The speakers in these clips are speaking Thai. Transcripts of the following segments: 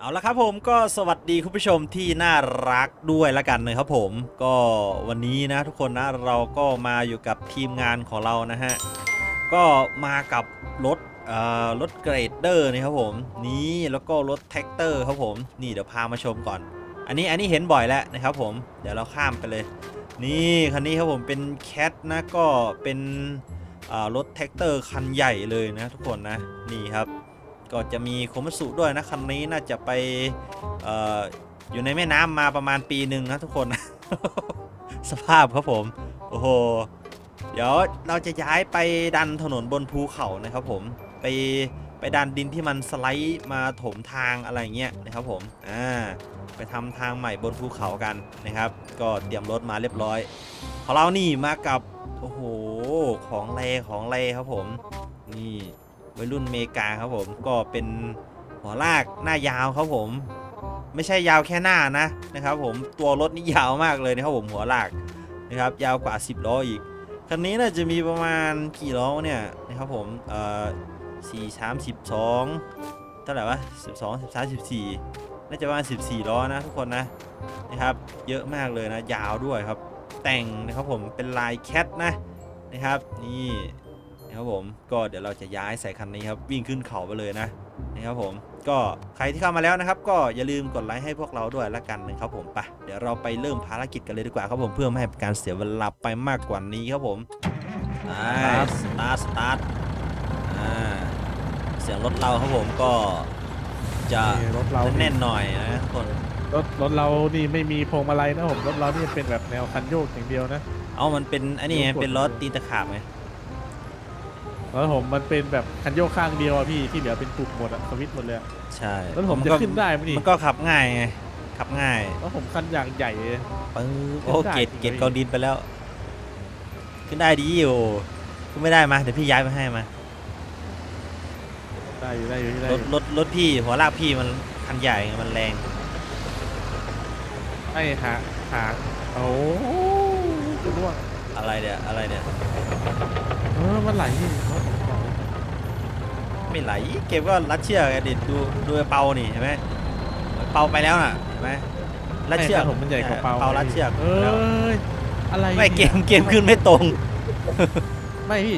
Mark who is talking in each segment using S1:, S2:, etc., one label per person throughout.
S1: เอาละครับผมก็สวัสดีคุณผู้ชมที่น่ารักด้วยละกันนะครับผม ก็วันนี้นะทุกคนนะเราก็มาอยู่กับทีมงานของเรานะฮะ ก็มากับรถเอ่อรถเกรดเดอร์นะครับผม นี่แล้วก็รถแท็กเตอร์ครับผมนี่เดี๋ยวพามาชมก่อน อันนี้อันนี้เห็นบ่อยแล้วนะครับผมเดี๋ยวเราข้ามไปเลย นี่คันนี้ครับผมเป็นแคทนะก็เป็นอ่ารถแท็กเตอร์คันใหญ่เลยนะทุกคนนะนี่ครับ ก็จะมีโคมัสุด้วยนะคันนี้น่าจะไปอออยู่ในแม่น้ำมาประมาณปีหนึ่งนะทุกคน สภาพครับผม โอ้โห เดี๋ยวเราจะย้ายไปดันถนนบนภูเขานะครับผม ไปไปดันดินที่มันสไลด์มาถมทางอะไรเงี้ยนะครับผม อ่า ไปทำทางใหม่บนภูเขากันนะครับ ก็เตรียมรถมาเรียบร้อยของเรานี่มากับ โอ้โห ของแรของแรครับผม นี่ วัยรุ่นเมกาครับผมก็เป็นหัวลากหน้ายาวครับผม ไม่ใช่ยาวแค่หน้านะนะครับ ผมตัวรถนี่ยาวมากเลยนะครับผมหัวลากนะครับยาวกว่า 10ล้ออีกคันนี้น่าจะมีประมาณกี่ล้อเนี่ยนะครับผมเอ่อสี่สามสิบสองเท่าไหร่วะสิบสองสิบสามสิบสี่น่าจะประมาณสิบสี่ล้อนะทุกคนนะนะครับ เยอะมากเลยนะยาวด้วยครับ แต่งนะครับผมเป็นลายแคทนะนะครับ นี่ นะครับผมก็เดี๋ยวเราจะย้ายใส่คันนี้ครับวิ่งขึ้นเขาไปเลยนะนะครับผมก็ใครที่เข้ามาแล้วนะครับ ก็อย่าลืมกดไลค์ให้พวกเราด้วยละกันนะครับผมไปเดี๋ยวเราไปเริ่มภารกิจกันเลยดีกว่าครับผมเพื่อไม่ให้เป็นการเสียเวลาไปมากกว่านี้ครับผมไปสตาร์ทสตาร์ทอ่าเสียงรถเราครับผมก็จะ
S2: นี่รถเรา
S1: แน่นๆหน่อยนะทุกคน
S2: รถรถเรานี่ไม่มีพวงมาลัยนะผมรถเรานี่เป็นแบบแนวคันโยกอย่างเดียวนะ
S1: เอามันเป็นอันนี้ไง
S2: รถกด
S1: เป็นรถตีตะขาบไง
S2: แล้วผมมันเป็นแบบคันโยกข้างเดียวอะพี่ที่เหลือเป็นปุ่มหมดอะสวิตช์หมดเลยอะ
S1: ใช่
S2: แล้วผม
S1: น
S2: จะ
S1: ก็
S2: ขึ้นได้ไหมนี่
S1: มันก็ขับง่ายไงขับง่าย
S2: แล้วผมคันอย่างใหญ่เลย
S1: ปึ๊บโอ้
S2: ขึ้นได้
S1: เกต
S2: จริง
S1: เกต
S2: ไหม
S1: กองดินไปแล้ว ขึ้นได้ดีอยู่ขึ้นไม่ได้มาเดี๋ยวพี่ย้ายมาให้มา
S2: ได้อยู่ได้อยู่ได้อ
S1: รถ
S2: ยู่
S1: รถรถพี่หัวลากพี่มันคันใหญ่ไงมันแรง
S2: ไอ้หาหาโอ้จะร่วง
S1: อะไรเนี่ยอะไรเนี่ย
S2: เออมันไหลนี่รถผมบอก
S1: ไม่ไหล เก็บก็รัดเชือกไงดิดูดูไอ้เปานี่เห็นไหมเปาไปแล้วน่ะเห็นไหมรัดเชือก
S2: ไผมมันใหญ่กว่าเปา
S1: เปารัดเชือก
S2: เอ้
S1: แล้ว
S2: ยอะไร
S1: ไม่
S2: นี่ย
S1: เกมเกมขึ้นไม่ตรง
S2: ไม่พี่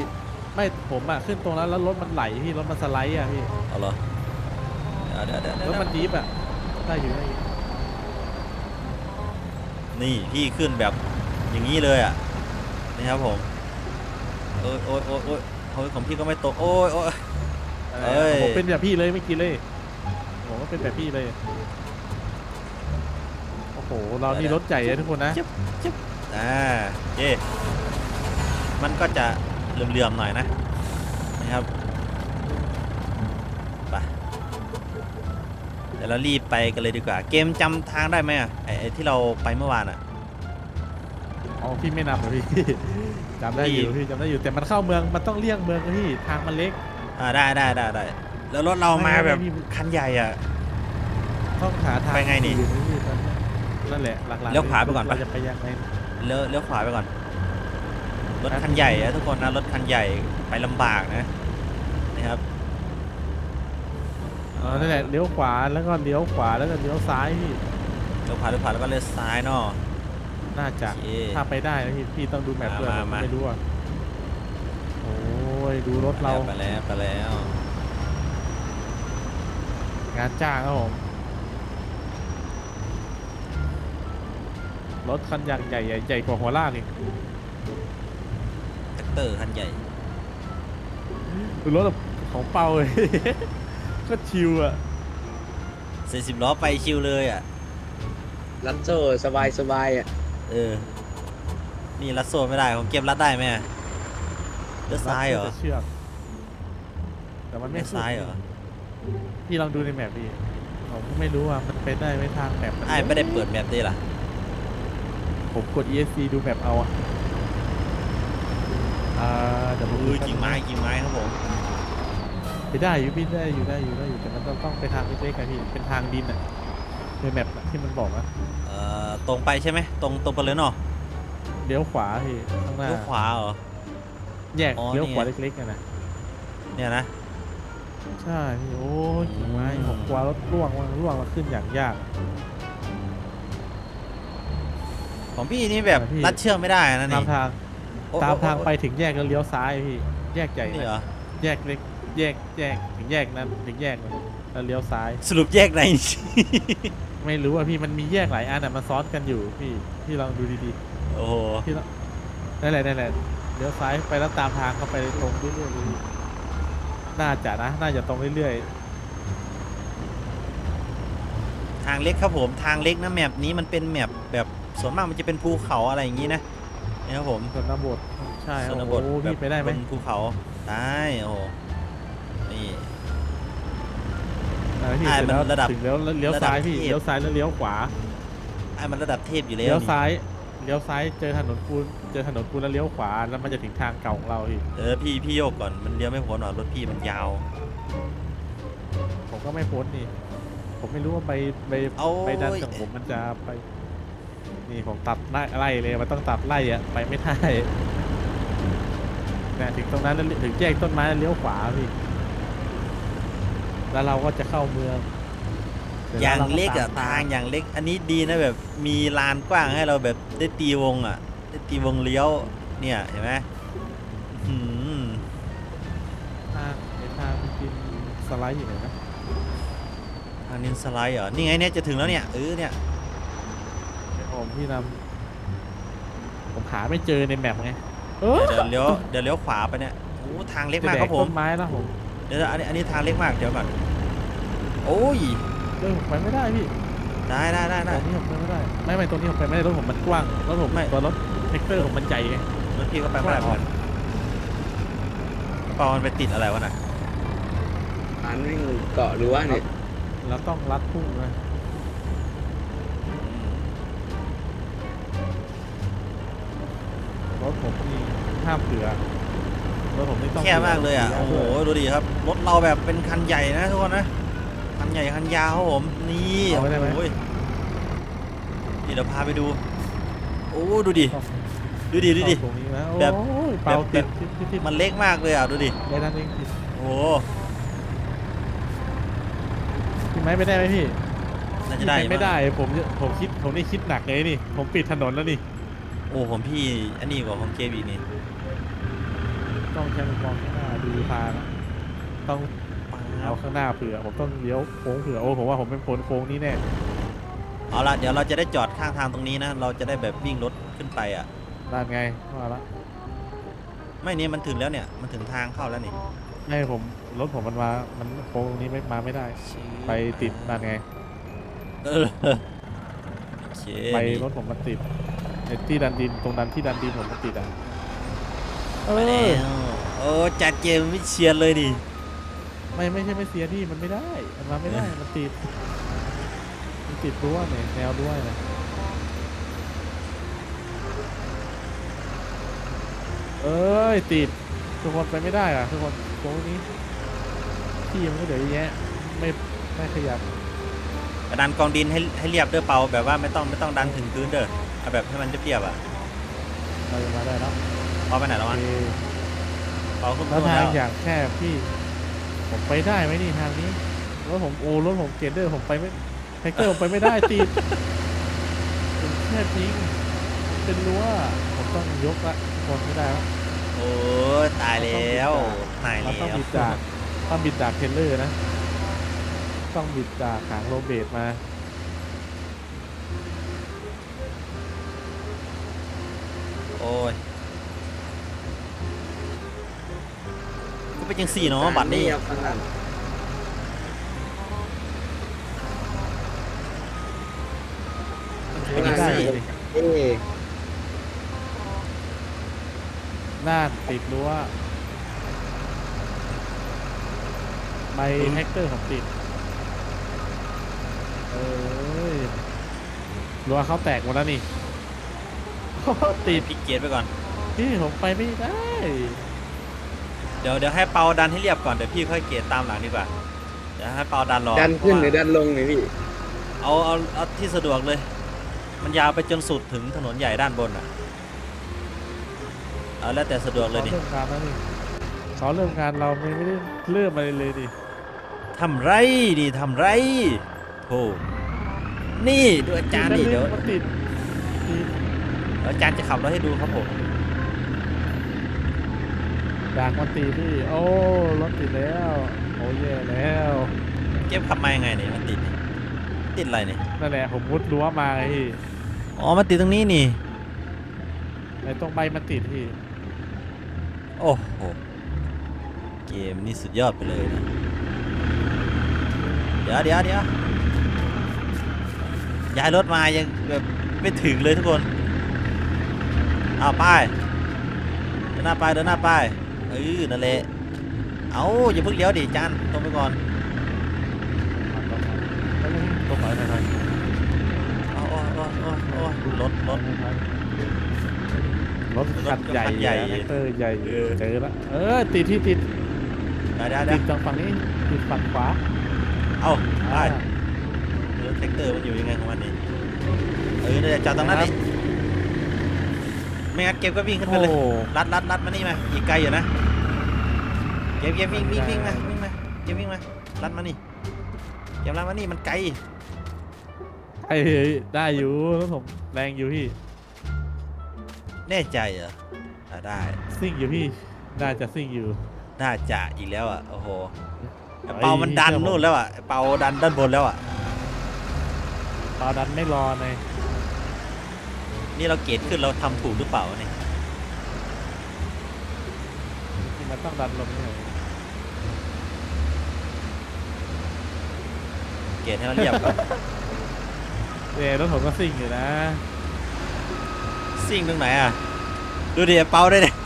S2: ไม่ผมอะขึ้นตรงนั้นแล้วรถมันไหลพี่รถมันสไลด์อะพี่
S1: เอาเหรอเดี๋ยวเดี๋ยวเดี๋ยว
S2: รถ
S1: เดี๋ยว
S2: มันดีฟอะได้อยู่ได้อยู่
S1: นี่พี่ขึ้นแบบอย่างนี้เลยอะนี่ครับผม โอ้ยโอ้ยโอ้ยโอ้ยโอ้ยของพี่ก็ไม่ตกโอ้ยโอ้ย เอ้ย
S2: ผมเป็นแบบพี่เลยไม่อกินเลยผมก็เป็นแบบพี่เลย โอ้โห เรานี่รถใหญ่เลยทุกคนนะ
S1: อ่าเย่มันก็จะเหลื่อมๆหน่อยนะนะครับไปเดี๋ยวเรารีบไปกันเลยดีกว่า เกมจำทางได้ไหมอะไอ้ไอ้ที่เราไปเมื่อวานอะ
S2: อ๋อพี่ไม่นำเหรอพี่ จำได้อยู่
S1: พี่
S2: พี่จำได้อยู่แต่มันเข้าเมืองมันต้องเลี่ยงเมืองนะพี่ทางมันเล็ก
S1: อ่าได้ได้ได้ได้แล้วรถเรามาแบบ
S2: ไม่ไม่
S1: คันใหญ่อะ
S2: ต้องหาทาง
S1: ไปไงนี่
S2: อื่ะพี่ตอนนี้นั่นแหละหลักๆ
S1: เลี้ยวขวาไปก่อนปะ
S2: เราจะไปยังไง
S1: เลี้ยวเลี้ยวขวาไปก่อน รถ
S2: ครับ
S1: คันใหญ่อะทุกคนนะรถคันใหญ่ไปลำบากนะนะครับ
S2: อ๋อนั่นแหละเลี้ยวขวาแล้วก็เลี้ยวขวาแล้วก็เลี้ยวซ้ายพี่
S1: เลี้ยวขวาเลี้ยวขวาแล้วก็เลี้ยวซ้ายเนาะ
S2: น่าจะ
S1: โอเค
S2: ถ้าไปได้นะพี่พี่ต้องดูแมพด้วย
S1: มา
S2: ผม
S1: มา
S2: ไม่รู้อะโอ้ยดูรถเรา
S1: ไปแล้วไปแล้ว
S2: งานจ้างครับผมรถคันใหญ่ใหญ่ใหญ่ใหญ่กว่าหัวลากอีก
S1: แท็กเตอร์คันใหญ่
S2: ดูรถของเปาเลย ก็ชิวอะ
S1: เซสิบล้อไปชิวเลยอะ
S3: ลันโซสบายสบายอะ
S1: เออ นี่รัดโซ่ไม่ได้ของเกมรัดได้ไหมอะเลี้ยวซ้ายเหรอ
S2: แต่เชือกแต่มันไม่
S1: เลี้ยวซ้ายเหรอ
S2: พี่ลองดูในแมพพี่ผมก็ไม่รู้ว่ามันไปได้ไหม่ทางแมพมัน
S1: ไอ้ไม่ได้เปิดแมปได้ล่ะ
S2: ผมกด ESC ดูแมพเอาอะอ่าเดี๋ยวผม
S1: อุ้ยกิ่งไม้กิ่งไม้ครับผม
S2: ไปได้อยู่พี่ได้อยู่ได้อยู่ได้อยู่แต่มันต้องต้องไปทางเล็กๆอะพี่เป็นทางดินอะ ในแมปอะที่มันบอกอะ
S1: เอ่อตรงไปใช่ไหมตรงตรงไปเลยเนาะ
S2: เลี้ยวขวาพี่ข้างหน้า
S1: เลี้ยวขวาเหรอ
S2: แยก
S1: อ๋อ
S2: เลี้ยวขวา
S1: นี่ไง
S2: เล็กๆอะนะ
S1: เนี่ยนะ
S2: ใช่พี่โอ้ยกิ่งไม้ผมกลัวรถร่วงมันร่วงมาขึ้นอย่างยาก
S1: ของพี่นี่แบบ
S2: พี่
S1: รัดเชือกไม่ได้นะ
S2: ตา
S1: นี่
S2: มทาง
S1: โอ้
S2: ตามทาง
S1: โอ้
S2: ไปถึงแยกแล้วเลี้ยวซ้ายพี่แยกใหญ่
S1: นี่เหรอ
S2: แยกเล็กแยกแยกถึงแยกนั้นถึงแยกนั้นแล้วเลี้ยวซ้าย
S1: สรุปแยกไหน
S2: ไม่รู้อะพี่มันมีแยกหลายอันอะมันซ้อนกันอยู่พี่พี่ลองดูดี
S1: โอ้โห
S2: ๆพี่ลองนั่นแหละนั่นแหละเลี้ยวซ้ายไปแล้วตามทางเข้าไปตรงเรื่อยๆเลยน่าจะนะ น่าจะตรงเรื่อย
S1: ทางเล็กครับผมทางเล็กนะแมปนี้มันเป็นแมปแบบส่วนมากมันจะเป็นภูเขาอะไรอย่างนี้นะนี่ครับผม
S2: ๆชนบทใช่ค
S1: ช
S2: รับ
S1: นบ
S2: โอ้
S1: ท
S2: โห
S1: แบ
S2: พี่
S1: บ
S2: ไปได้ไหม
S1: บนภูเขาได้โอ้โหนี่
S2: อ่าพี่
S1: อ่า
S2: เสร็จ
S1: มัน
S2: แล้ว
S1: ระดับ
S2: ถึงแล้วเลี้ยว
S1: ระดับ
S2: ซ้ายพี่
S1: เทพ
S2: เลี้ยวซ้ายแล้วเลี้ยวขวา
S1: ไอ้มันระดับเทพอยู่แล้ว
S2: เลี้ยว
S1: นี่
S2: ซ้ายเลี้ยวซ้ายเจอถนนปูนเจอถนนปูนแล้วเลี้ยวขวาแล้วมันจะถึงทางเก่าของเราพี่
S1: เออพี่พี่โยกก่อนมันเลี้ยวไม่พ้นหรอกรถพี่มันยาว
S2: ผมก็ไม่พ้นนี่ ผมไม่รู้ว่าไปไป
S1: เอา
S2: ไปดันของผมมันจะไป นี่ผมตัดไล่ไล่เลยมันต้องตัดไล่อะไปไม่ได้นะถึงตรงนั้นแล้วถึงแยกต้นไม้แล้วเลี้ยวขวาพี่ แล้วเราก็จะเข้าเมืองสร็จ
S1: อ
S2: แว
S1: ย่าง
S2: ร
S1: เล็กอะ
S2: ตม
S1: ทางอย่างเล็ก อันนี้ดีนะแบบมีลานกว้างให้เราแบบได้ตีวงอะได้ตีวงเลี้ยวเนี่ยเห็นไหมอื้อหือ
S2: ทางในทางกินสไลด์อยู่ไหนนะ
S1: ทางนินสไลด์เหรอนี่ไงเนี่ยจะถึงแล้วเนี่ยเออเนี่ย
S2: เดี๋ยวผมพี่นำผมหาไม่เจอในแมปไงเออ
S1: เดี๋ยวเลี้ยวเดี๋ยวเลี้ยวขวาไปเนี่ยโอ้ทางเล็ก
S2: จะ
S1: มาก
S2: แด
S1: ค
S2: ก
S1: รับผ
S2: ต้
S1: ม
S2: นไม้แล้วผม
S1: เดี๋ยวอันนี้อันนี้ทางเล็กมากเดี๋ยวก่อนโอ้ย
S2: เออผมไปไม่ได้พี่
S1: ได้ได้ได้
S2: ต
S1: ได้
S2: รงนี้ผมไปไม่ได้ ไม่ไม่ตรงนี้ผมไปไม่ได้รถผมมันกว้างรถผม
S1: ไม่
S2: ตัวรถเทคเตอร์ผมมันใหญ่ไง
S1: รถพี่ก็ไปไม่ได้เหมือนกันกระเป๋ามันไปติดอะไรวะน่ะ
S3: ร้านแม่งเกาะหรือว่าเนี่ย
S2: เราต้องรัดพุ่งนะรถผมนี่ห้ามเผื่อ รถผมนี่ต้อง
S1: แค่มากเลยอะ
S2: ผื่
S1: โอ้โห
S2: ด้วย
S1: ดูดิครับ รถเราแบบเป็นคันใหญ่นะทุกคนนะ คันใหญ่คันยาวครับผม นี่
S2: เอาไว้ได้ไหม
S1: โอ้ยนี่เดี๋ยวพาไปดู โอ้ดูดิ
S2: ต้อง
S1: ดูดิ ดูดิ
S2: ตรงนี้นะ
S1: แบบ
S2: โอ้ยเปา
S1: แบบ
S2: ติดติดติดติด
S1: มันเล็กมากเลยอะ ดูดิ
S2: ได้นั่นเองติด
S1: โอ้โห
S2: พี่ไม้ไม่ได้ไหมพี่
S1: น่าจะได้
S2: พี่ไม่ได้ ผมจะผมคิดผมนี่คิดหนักเลยนี่ ผมปิดถนนแล้วนี่
S1: โอ้ผมพี่ อันนี้กว่าของเคบีนี่
S2: ต้องแค่มองข้างหน้าดูทางอะต้องเอาข้างหน้าเผื่อผมต้องเลี้ยวโค้งเผื่อโอ้ผมว่าผมเป็นพ้นโค้งนี้แน่
S1: เอาละเดี๋ยวเราจะได้จอดข้างทางตรงนี้นะ เราจะได้แบบวิ่งรถขึ้นไปอะ
S2: ด้านไงว่าละ
S1: ไม่นี่มันถึงแล้วเนี่ยมันถึงทางเข้าแล้วนี่
S2: ไม่ผมรถผมมันมา มันโค้งตรงนี้ไม่มาไม่ได้ ไปติดด้านไง
S1: เออโอเค
S2: ไป
S1: นี่
S2: รถผมมันติดไอ้ที่ดันดินตรงดันที่ดันดินผมมันติดอะเอ
S1: ไป
S2: อ
S1: แล้ว โอ้จัดเกมวิเชียนเลยดิ
S2: ไม่ไม่ใช่ไม่เสียที่มันไม่ได้มันมาไม่ได้มันติดมันติดรั้วเนี่ยแนวรั้วเนี่ยเอ้ยติดทุกคนไปไม่ได้อะทุกคนตรงนี้ที่มันก็เดี๋ยวเยอะแยะไม่ไม่ขยับ
S1: กระดันกองดินให้ให้เรียบเด้อเปาแบบว่าไม่ต้องไม่ต้องดันถึงพื้นเด้อเอาแบบให้มันเรียบๆอะ
S2: เราจะมาได้แล้ว
S1: เปาไปไหนแล้ว
S2: โอ
S1: วะ
S2: เค
S1: เปาขึ้น
S2: แล้ว
S1: นู่น
S2: ทาง
S1: แล้ว
S2: อย่างแคบพี่ผมไปได้ไหมนี่ทางนี้รถผมโอ้รถผมเกตเดอร์ผมไปไม่ไทเกอร์ผมไปไม่ได้ติดมันแคบจริงเป็นรั้วผมต้องยกละคนไม่ได้ละ
S1: โอ้ยตายแล้วตาย
S2: เรา
S1: แล้
S2: ต้อง
S1: ว
S2: บิดจากต้องบิดจากเทรลเลอร์นะ ต้องบิดจากหางโรเบตมา
S1: โอ้ย เป็นจังสี่เนาะบัตรนี่
S3: ครับข้างหลัง
S1: เป็นจังสี่
S3: เอ๊ะ
S2: น่านติดรั้วใบแฮกเกอร์ผมติด เอ้ยรั้วเขาแตกหมดแล้วนี่ ติด
S1: พิกเกตไปก่อน
S2: พี่ผมไปไม่ได้
S1: เดี๋ยวเดี๋ยวให้เปาดันให้เรียบก่อนเดี๋ยวพี่ค่อยเกตตามหลังดีกว่าเดี๋ยวให้เปาดันรอ
S3: ดันขึ้นห
S1: เพ
S3: รือ
S1: ราะว่า
S3: ดันลงเนี่ยพี่
S1: เอาเอาเอาที่สะดวกเลย มันยาวไปจนสุดถึงถนนใหญ่ด้านบนอะเอาแล้วแต่สะดวกเลย
S2: เขา
S1: ดิ
S2: เริ่มงานแล้วนี่เขาเริ่มงานเราไม่ไม่ได้เริ่มอะไรเลยดิ
S1: ทำไรดิทำไรโธ่นี่ดูอาจารย์ดิเดี๋ยว
S2: มันติดติด
S1: อาจารย์จะขับรถให้ดูครับผม
S2: ดากมันติดพี่ โอ้รถติดแล้ว โอ้แย่แล้ว
S1: เก็บขับมายังไงเนี่ยมันติดนี่ติดอะไรเนี่ย
S2: นั่นแหละผมมุดรั้วมาไงพี่
S1: อ๋อมันติดตรงนี้นี่
S2: ไอ้ตรงใบมันติดพี่
S1: โอ้โห เกมนี่สุดยอดไปเลยนะ เดี๋ยวเดี๋ยวเดี๋ยวย้ายรถมายังแบบไม่ถึงเลยทุกคน เอาไป เดินหน้าไป เดินหน้าไป เออนั่นแหละเอาอย่าเพิ่งเลี้ยวดิจานตรงไปก่อน
S2: ตรงไหนตรงไหน
S1: เอาโอ้โอ้โอ้โอ้รถรถ
S2: รถคันใหญ่
S1: รถคันใหญ่
S2: แท็กเตอร์ใหญ่
S1: เออ
S2: เจอแล้วเออติดที่ติด
S1: เดี๋ยวเดี๋ยวเดี๋
S2: ติ
S1: ยว
S2: ดตรงฝั่งนี้ติดฝั่งขวา
S1: เอาไป
S2: อ่า
S1: รถแท็กเตอร์มันอยู่ยังไงของมันนี่เออเนี่ยจอดตรงนั้น
S2: ครั
S1: ดิ
S2: บ
S1: ไม่งั้นเก็บก็วิ่งขึ้นไป
S2: โอ้
S1: เลยรัดรัดรัดมานี่มาอีกไกลอยู่นะ เก็บเก็บวิ่งวิ่งวิ่งมาวิ่งมาเก็บวิ่งมารัดมานี่เก็บรัดมานี่มันไกล
S2: ไอ้ได้อยู่รถผมแรงอยู่พี่
S1: แน่ใจเหรออะได้
S2: ซิ่งอยู่พี่น่าจะซิ่งอยู่
S1: น่าจะอีกแล้วอะโอ้โหไอ้
S2: เฮ้ย
S1: เปามันดัน
S2: เชื่อผม
S1: นู่นแล้วอะไอ้เปาดันด้านบนแล้วอะ
S2: ตอนนั้นไม่รอเลย
S1: นี่เราเกรดขึ้นเราทำถูกหรือเปล่าวะเนี่ย
S2: ที่มันต้องดันลงนี่
S1: เกรดให้มันเรียบก่อน
S2: เอรถผมก็ซิ่งอยู่นะ
S1: ซิ่งตรงไหนอะ ดูดิไอ้เปาได้วยเนี่ย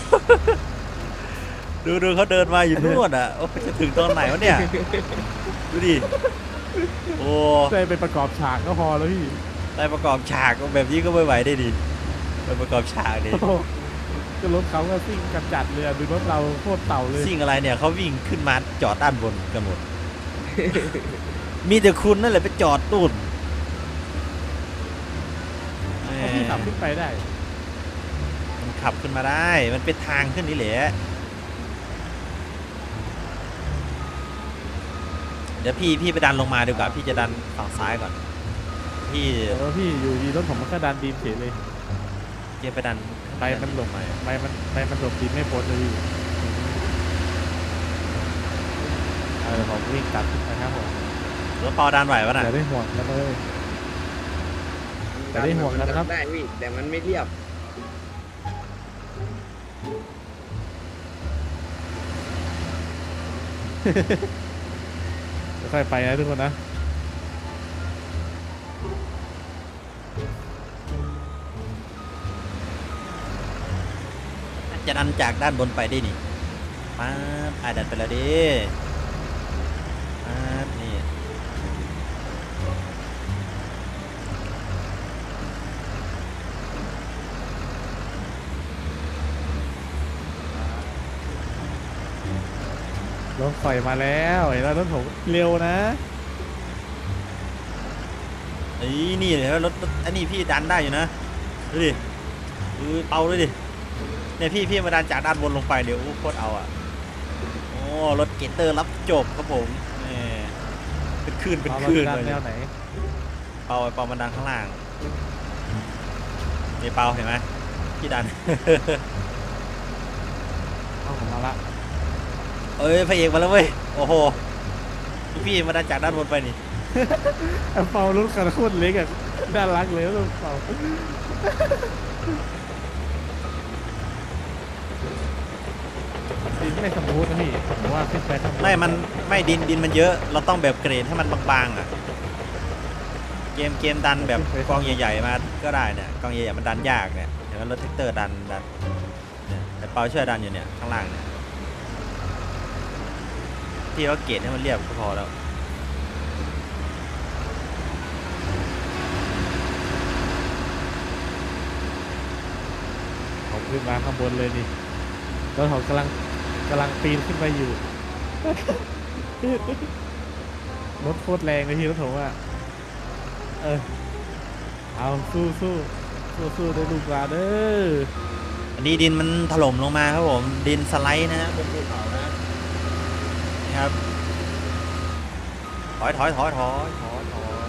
S1: ดูดูเขาเดินมาอยู่นู่นอะโอ้ยจะถึงตอนไหนวะเนี่ย ดูดิ โอ้
S2: ได้ไปประกอบฉากก็พอแล้วพี่
S1: ได้ประกอบฉากแบบนี้ก็ไม่ไหวได้ดิไปประกอบฉากดิ
S2: โอ้โหก็รถเขาก็ซิ่งกันจัดเลยอะดูรถเราโคตรเต่าเลย
S1: ซิ่งอะไรเนี่ยเขาวิ่งขึ้นมาจอดด้านบนกันหมด มีแต่คุณนั่นแหละไปจอดนู่นแห
S2: เพราะพี่ขับ
S1: ม
S2: ขึ้นไปได้
S1: มันขับขึ้นมาได้ มันเป็นทางขึ้นนี่แหละ เดี๋ยวพี่พี่ไปดันลงมาดีกว่า พี่จะดันฝั่งซ้ายก่อน พี่
S2: แต่ว่าพี่อยู่ดีรถผมมันก็ดันดินเฉยเลย
S1: เจะไปดัน
S2: ไปมันหลบ
S1: ไป
S2: ไปมันไปมันหลบดินไม่พ้นเลยพี่เออผมวิ่งตัดนะครับผม
S1: รถเปาดันไหวปะน่ะ
S2: อย่าได้ห่วงกันเลย แต่ได้ห่วงนะครับ
S3: ได้พี่แต่มันไม่เรียบ
S2: ค่อยๆไปนะทุกคนนะ
S1: จะดันจากด้านบนไปได้นี่ป๊าบอ่าดันไปแล้วดิป๊าบนี่
S2: รถไฟมาแล้วเห็นแล้วรถผมเร็วนะ
S1: เอ้ยนี่เลยรถรถอันนี้พี่ดันได้อยู่นะดูดิดูเปาด้วยดิเนี่ยพี่พี่มาดันจากด้านบนลงไปเดี๋ยวอู้โคตรเอาอะโอ้รถเกตเตอร์รับจบครับผมแหมเป็นคลื่นเป็น
S2: เอา
S1: ค
S2: เรา
S1: ลื่น
S2: จะดัน
S1: เลย
S2: แนวไหน
S1: เปาเปามันดันข้างล่างนี่เปาเห็นไหมพี่ดัน
S2: เอาผมมาละ
S1: เอ้ยพระเอกมาแล้วเว้ย โอ้โหพี่มาดันจากด้านบนไปนี่
S2: เอาเป่ารถคันโคตรเล็กอะน่ารักเลยรถเป่าดินไม่สมูทนะพี่ผมว่าขึ้นไปข้างบน
S1: ไม่ มัน ไม่ดินดินมันเยอะ เราต้องแบบเกรดให้มันบางๆอะ เกมเกมดันแบบกองใหญ่ๆมา ก็ได้เนี่ย กองใหญ่ๆมันดันยากเนี่ยเห็นไหมรถแท็กเตอร์ดันดันเนี่ยแต่เปาช่วยดันอยู่เนี่ยข้างล่างเนี่ย พี่ว่าเกรดให้มันเรียบก็พอแล้ว
S2: ผมขึ้นมาข้างบนเลยนี่รถผมกำลังกำลังปีนขึ้นไปอยู่ รถโคตรแรงเลยพี่รถผมอะเออเอาสู้สู้สู้สู้ได้ลูกหลานเด้อ
S1: อันนี้ดินมันถล่มลงมาครับผม ดินสไลด์นะฮะบนภูเขานะนี่ ครับอยถอยถอยถอยถอยถอย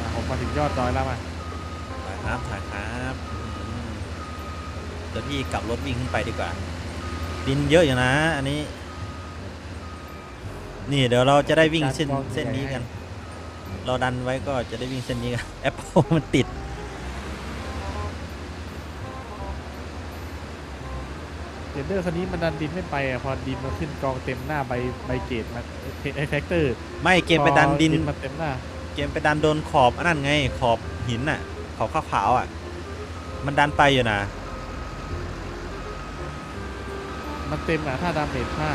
S2: อะผมมาถึงยอดดอยแล้วมา
S1: ถ่ายครับถ่ายครับอืมเดี๋ยวพี่กลับรถวิ่งขึ้นไปดีกว่า ดินเยอะอยู่นะ อันนี้ นี่เดี๋ยวเราจะได้วิ่งเส้นเส้นนี้กัน เราดันไว้ก็จะได้วิ่งเส้นนี้กันแอปเปิลมันติด
S2: เจนเดอร์คันนี้มันดันดินไม่ไปอะพอดินมันขึ้นกองเต็มหน้าใบใบเกตมันไอแฟกเตอร์
S1: ไม่เกมไปดันดิน
S2: มันเต็มหน้า
S1: เกมไปดันโดนขอบอันนั้นไง ขอบหินน่ะ ขอบขาวๆอะ มันดันไปอยู่นะ
S2: มันเต็มอะถ้าดาเมจใช่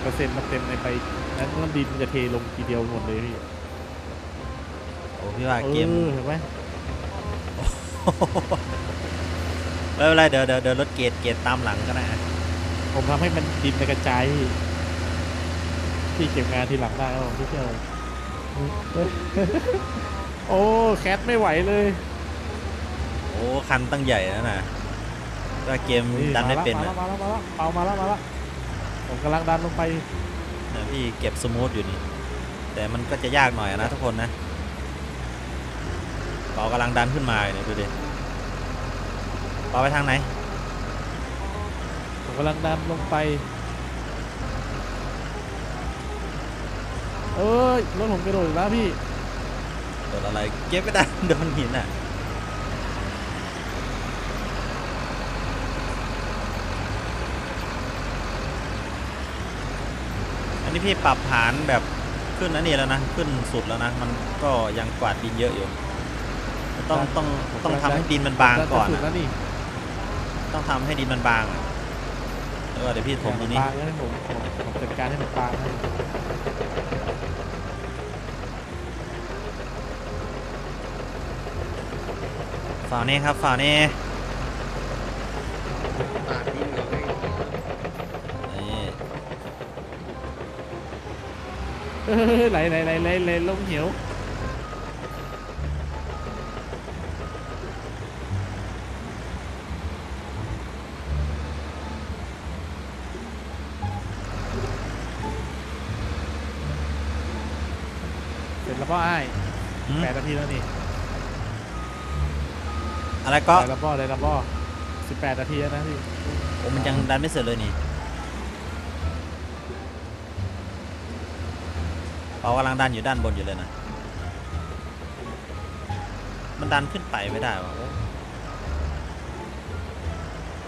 S2: เปอร์เซ็นต์มันเต็มในใบนั้นมันดินมันจะเทลงทีเดียวหมดเลยพี่
S1: โอ้พี่ว่า
S2: เอ
S1: เกม
S2: อเห็นไหม
S1: ไม่เป็นไรเดี๋ยวเดี๋ยวเดี๋ยวรถเกตเกตตามหลังก็ได้อะ
S2: ผมทำให้มันดินมันกระจายพี่ที่เก็บงานทีหลังได้ครับผมที่เที่ยวโอ้แคทไม่ไหวเลย
S1: โอ้คันตั้งใหญ่นะน่ะก็เกมดันไม่เป็น
S2: มา
S1: นะ
S2: แล้วมาแล้วมาแล้วเปามาแล้วมาแล้วผมกำลังดันลงไป
S1: นะพี่เก็บสมูทอยู่นี่แต่มันก็จะยากหน่อยนะทุกคนนะเปากำลังดันขึ้นมาอยู่เนี่ยดูดิเปาไปทางไหน
S2: ผมกำลังดันลงไป เอ้ยรถผมกระโดดอีกแล้วพี่
S1: โดนอะไรเก็บไปดันโดนหินอะอันนี้พี่ปรับฐานแบบขึ้นนะนี่แล้วนะ ขึ้นสุดแล้วนะ มันก็ยังกวาดดินเยอะอยู่ ต้องต้องต้องทำให้ดินมันบางก่อน
S2: ดัสุด
S1: อะ
S2: แล้วนี่
S1: ต้องทำให้ดินมันบางอะแล้วก็เดี๋ยวพี่ถมตรงนี้
S2: บางแล้วให้ผมผมผมจัดการให้มันบางให้
S1: ฝ่าวนี้ครับฝ่าวนี้
S3: ปาดดินออกให้
S1: นี่
S2: เอ้ยไหลไหลไหลไหลไหลลงเหว เสร็จแล้วก็อ้าย
S1: หืม
S2: แปดนาทีแล้วนี่
S1: อะไรก็
S2: ได้แล้วบ่ได้แล้วบ่สิบแปดนาทีแล้วนะพี่
S1: โอ้มันยังดันไม่เสร็จเลยนี่เรากำลังดันอยู่ด้านบนอยู่เลยนะ มันดันขึ้นไปไม่ได้วะโอ้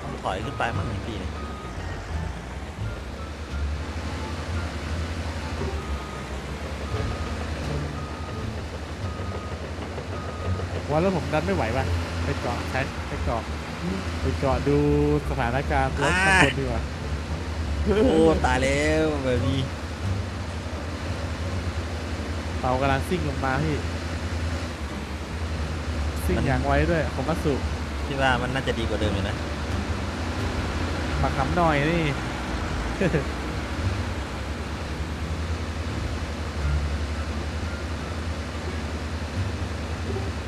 S1: ต้องถอยขึ้นไปมั่งอีกทีนึง
S2: ว่าแล้วผมดันไม่ไหวป่ะไปเกาะใช้ไปเกาะไปเกาะดูสถานการณ์รถข้างบนดีกว่า
S1: โอ้ตายแล้วแบบนี้
S2: เตากำลังซิ่งลงมาพี่ซิ่งอย่างไว้ด้วยผมมาสุ
S1: คิดว่ามันน่าจะดีกว่าเดิมอยู่นะ
S2: มาขำหน่อยนี่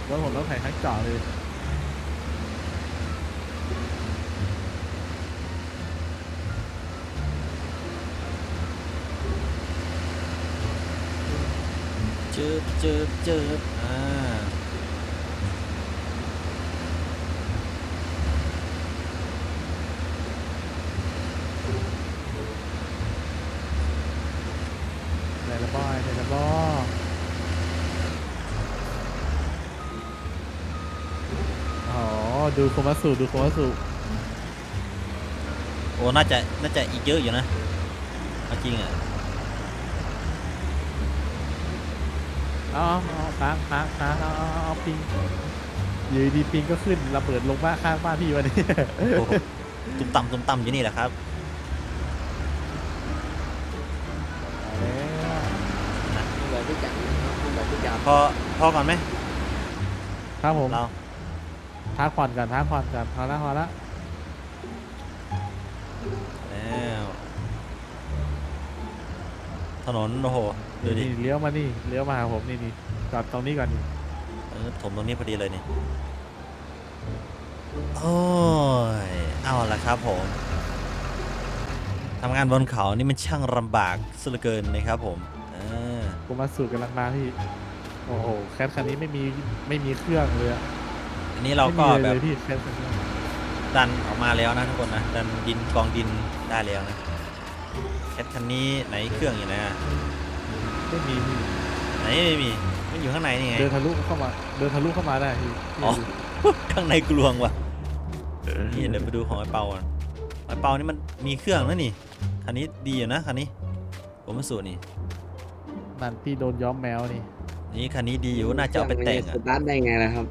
S2: รถผมรถไถทั้งเจาะเลย
S1: เจิบเจิบเจิบอ่า
S2: ไหนละบอยไหนละบออ๋อ ดูโคมาสุดูโคมาสุ
S1: โอ้น่าจะน่าจะอีกเยอะอยู่นะเอาจริงอะ
S2: เอาเอาเอาค้างค้างค้างเอาเอาเอาเอาปิงอยู่ดีๆปิงก็ขึ้นระเบิดลงบ้านข้างบ้านพี่วันนี้
S1: โอ้โหตุ้มต่ำตุ้มต่ำอยู่นี่แหละครับ
S3: บอกพี่จักรบอกพี่จักร
S1: พอพอก่อนไหม
S2: ครับผม
S1: เรา
S2: พักผ่อนกันพักผ่อนกันพอละพอละ
S1: แล้วถนนโอ้โหดูดิ
S2: นี่เลี้ยวมานี่เลี้ยวมาหาผมนี่นี่จอดตรงนี้ก่อนนี่
S1: เออถมตรงนี้พอดีเลยนี่โอ้ยเอาละครับผมทำงานบนเขานี่มันช่างลำบากสุดเหลือเกินนะครับผมเออ
S2: ผมมาสู่กำลังมาพี่โอ้โหแคทคันนี้ไม่มีไม่มีเครื่องเลยอะ
S1: อันนี้เราก็
S2: ไม่มี
S1: แบ
S2: ลย
S1: บ
S2: เลยพี่แคทคันนี้
S1: ดันออกมาแล้วนะทุกคนนะดันดินกองดินได้แล้วนะแคทคันนี้ไหนเครื่องอยู่ไหนอะ
S2: ไม่มีพี่
S1: ไหนไม่มีมันอยู่ข้างในนี่ไง
S2: เดินทะลุเข้ามาเดินทะลุเข้ามาได้พี่
S1: อ๋อ ข้างในกลวงว่ะนี่เดี๋ยวไปดูของไอ้เปาก่อนไอ้เปานี่มันมีเครื่องแล้วนี่คันนี้ดีอยู่นะคันนี้ผมมาสูตรนี่
S2: นั่นพี่โดนย้อมแมวนี่
S1: นี่คันนี้ดีอยู่น่าจะเอาไปแต่ง
S3: ส
S1: อะ
S3: ตาร์ทได้ไงล่ะครับ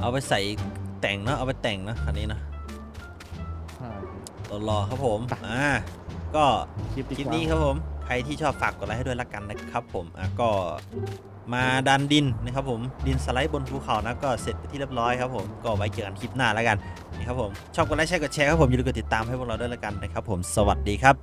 S1: เอาไปใส่แต่งเนอะเอาไปแต่งนะคันนี้นะ
S2: อ่า
S1: รอๆครับผมอ่าก็
S2: คลิปดี
S1: คลิป
S2: กว่า
S1: นี้ครับผม ใครที่ชอบฝากกดไลค์ให้ด้วยละกันนะครับผมอะก็มาดันดินนะครับผมดินสไลด์บนภูเขานะก็เสร็จไปที่เรียบร้อยครับผมก็ไว้เจอกันคลิปหน้าแล้วกันนี่ครับผมชอบกดไลค์แชร์กดแชร์ครับผมอย่าลืมกดติดตามให้พวกเราด้วยละกันนะครับผมสวัสดีครับ